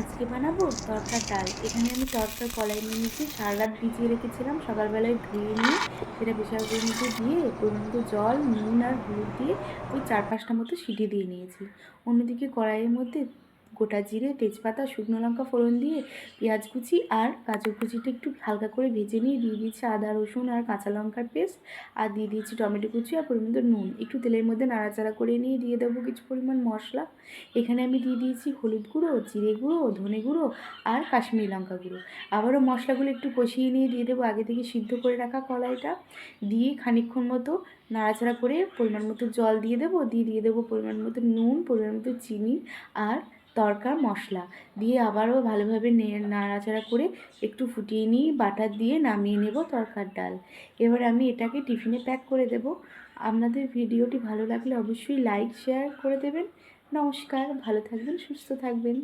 আজকে বানাবো তরকার ডাল। এখানে আমি তরকার কলাই নিয়ে নিয়েছি, সারা রাত ভিজিয়ে রেখেছিলাম, সকালবেলায় ধুয়ে নিয়ে সেটা বিশাল মধ্যে দিয়ে মতো জল, নুন আর হলুদ দিয়ে ওই চার পাঁচটা মতো সিটি দিয়ে নিয়েছি। অন্যদিকে কড়াইয়ের মধ্যে গোটা জিরে, তেজপাতা, শুকনো লঙ্কা ফোড়ন দিয়ে পেঁয়াজ কুচি আর গাজর কুচিটা একটু হালকা করে ভেজে নিয়ে দিয়ে দিয়েছি আদা, রসুন আর কাঁচা লঙ্কার পেস্ট। আর দিয়ে দিয়েছি টমেটো কুচি আর পরিমাণ নুন। একটু তেলের মধ্যে নাড়াচাড়া করে নিয়ে দিয়ে দেবো কিছু পরিমাণ মশলা। এখানে আমি দিয়ে দিয়েছি হলুদ গুঁড়ো, জিরে গুঁড়ো, ধনে গুঁড়ো আর কাশ্মীরি লঙ্কা গুঁড়ো। আবারও মশলাগুলো একটু কষিয়ে নিয়ে দিয়ে দেবো আগে থেকে সিদ্ধ করে রাখা কলাইটা দিয়ে খানিকক্ষণ মতো নাড়াচাড়া করে পরিমাণ মতো জল দিয়ে দেবো। দিয়ে দিয়ে দেবো পরিমাণ মতো নুন, পরিমাণ মতো চিনি আর তরকার মশলা। দিয়ে আবারও ভালোভাবে নাড়াচাড়া করে একটু ফুটিয়ে নিয়ে বাটার দিয়ে নামিয়ে নেব তরকার ডাল। এবার আমি এটাকে টিফিনে প্যাক করে দেব। আপনাদের ভিডিওটি ভালো লাগলে অবশ্যই লাইক, শেয়ার করে দেবেন। নমস্কার, ভালো থাকবেন, সুস্থ থাকবেন।